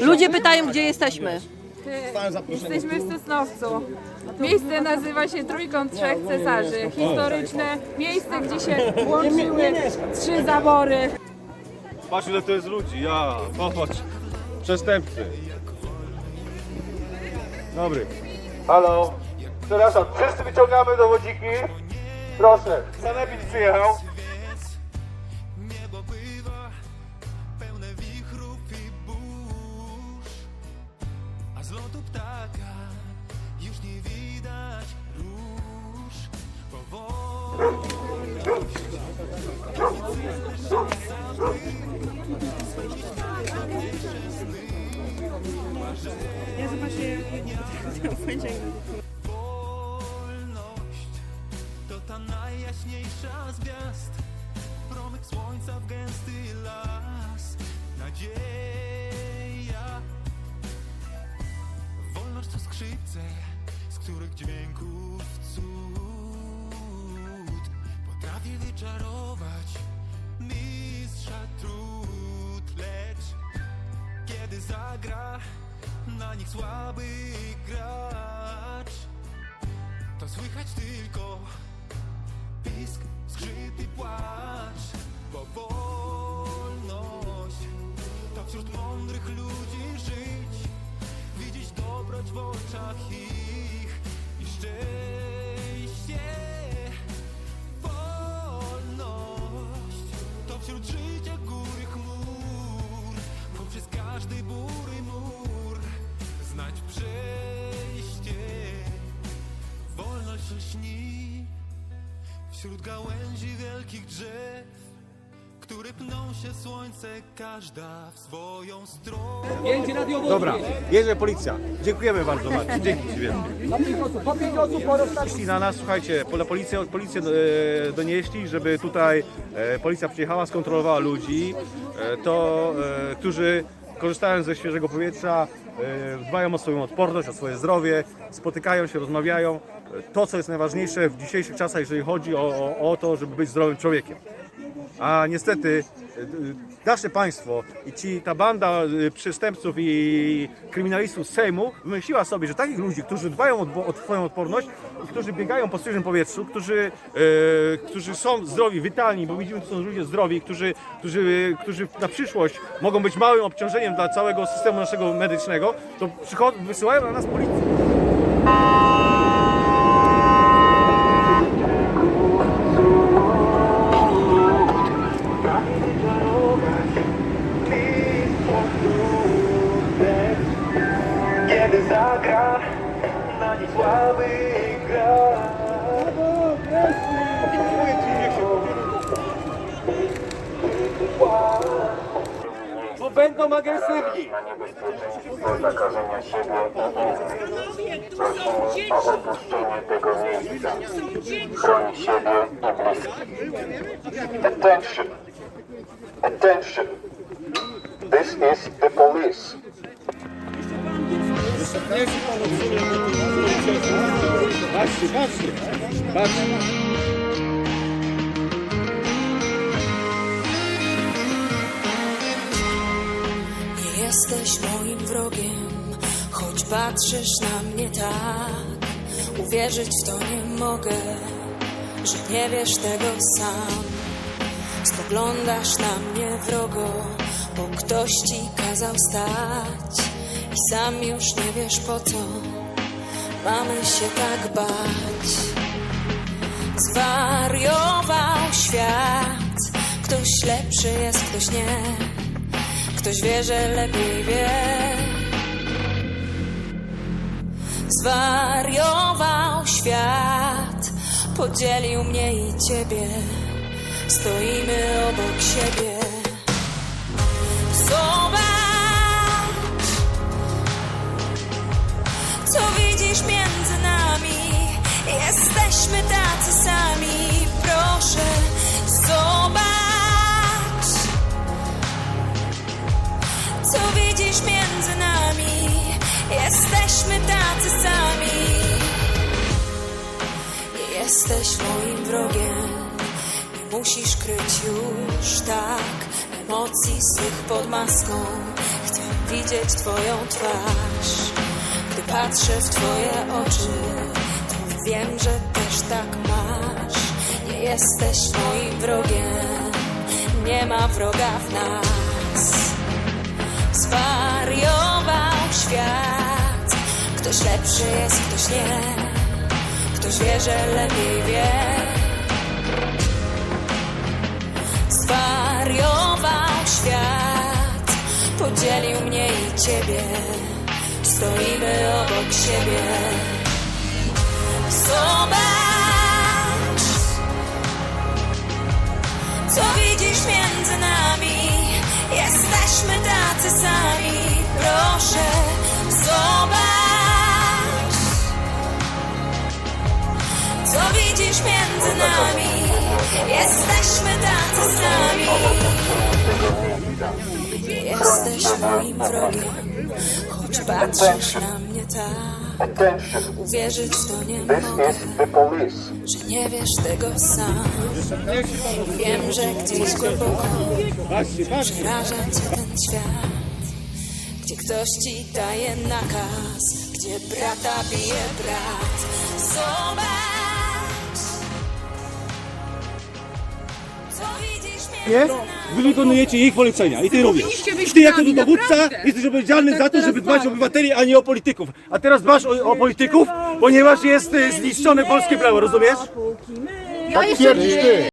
Ludzie pytają, gdzie jesteśmy. Jesteśmy w Sosnowcu. Miejsce nazywa się Trójkąt Trzech Cesarzy. Historyczne miejsce, gdzie się łączyły trzy zabory. Patrz ile to jest ludzi, ja, popatrz. Przestępcy. Dobry. Halo. Przepraszam, wszyscy wyciągamy dowodziki. Proszę, sanepid przyjechał. Ptaka już nie widać róż. Powoli wolność to ta najjaśniejsza z gwiazd. Promyk słońca w gęsty las. Nadzieja. Skrzypce, z których dźwięków cud. Potrafi wyczarować mistrza trud, lecz kiedy zagra na nich słaby gracz, to słychać tylko pisk, i płacz, bo wolność wśród gałęzi wielkich drzew, które pną się słońce, każda w swoją stronę. Dobra, jedzie policja. Dziękujemy bardzo Marcin, dzięki Ci wielkie. Jeśli na nas, słuchajcie, po- policję, policję e, donieśli, żeby tutaj e, policja przyjechała, skontrolowała ludzi, e, to, e, którzy korzystając ze świeżego powietrza, e, dbają o swoją odporność, o swoje zdrowie, spotykają się, rozmawiają. E, To, co jest najważniejsze w dzisiejszych czasach, jeżeli chodzi o, o, o to, żeby być zdrowym człowiekiem. A niestety e, nasze państwo i ci, ta banda e, przestępców i kryminalistów z Sejmu wymyśliła sobie, że takich ludzi, którzy dbają o, o odporność którzy biegają po świeżym powietrzu, którzy, e, którzy są zdrowi, witalni, bo widzimy, to są ludzie zdrowi, którzy, którzy, którzy na przyszłość mogą być małym obciążeniem dla całego systemu naszego medycznego, to wysyłają na nas policję. Będą agresywni! zakażenia siebie i innych. Prosimy o opuszczenie tego miejsca. Siebie i bliskich. Attention! Attention! This is the police. Patrzcie, patrzcie, patrzcie. Jesteś moim wrogiem, choć patrzysz na mnie tak. Uwierzyć w to nie mogę, że nie wiesz tego sam. Spoglądasz na mnie wrogo, bo ktoś ci kazał stać i sam już nie wiesz po co mamy się tak bać. Zwariował świat, ktoś lepszy jest, ktoś nie. Ktoś wie, że lepiej wie. Zwariował świat, podzielił mnie i ciebie. Stoimy obok siebie. Zobacz, co widzisz między jesteś moim wrogiem. Nie musisz kryć już tak emocji swych pod maską. Chcę widzieć Twoją twarz. Gdy patrzę w Twoje oczy, to wiem, że też tak masz. Nie jesteś moim wrogiem, nie ma wroga w nas. Zwariował świat, ktoś lepszy jest, ktoś nie. Że lepiej wie. Zwariował świat, podzielił mnie i ciebie. Stoimy obok siebie. Zobacz, Widzisz między nami? Jesteśmy tacy sami. Jesteś moim wrogiem, choć patrzysz na mnie tak. Uwierzyć to nie mogę, że nie wiesz tego sam. Wiem, że gdzieś głęboko przeraża cię ten świat, gdzie ktoś ci daje nakaz, gdzie brata bije brat. Zobacz, Nie? Wy wykonujecie ich polecenia i ty również. Powinniście być ty jako dowódca naprawdę. jesteś odpowiedzialny Tak za to, teraz żeby dbać tak. o obywateli, a nie o polityków. A teraz dbasz o, o polityków, ponieważ jest y, zniszczone polskie prawo, rozumiesz? Ja jeszcze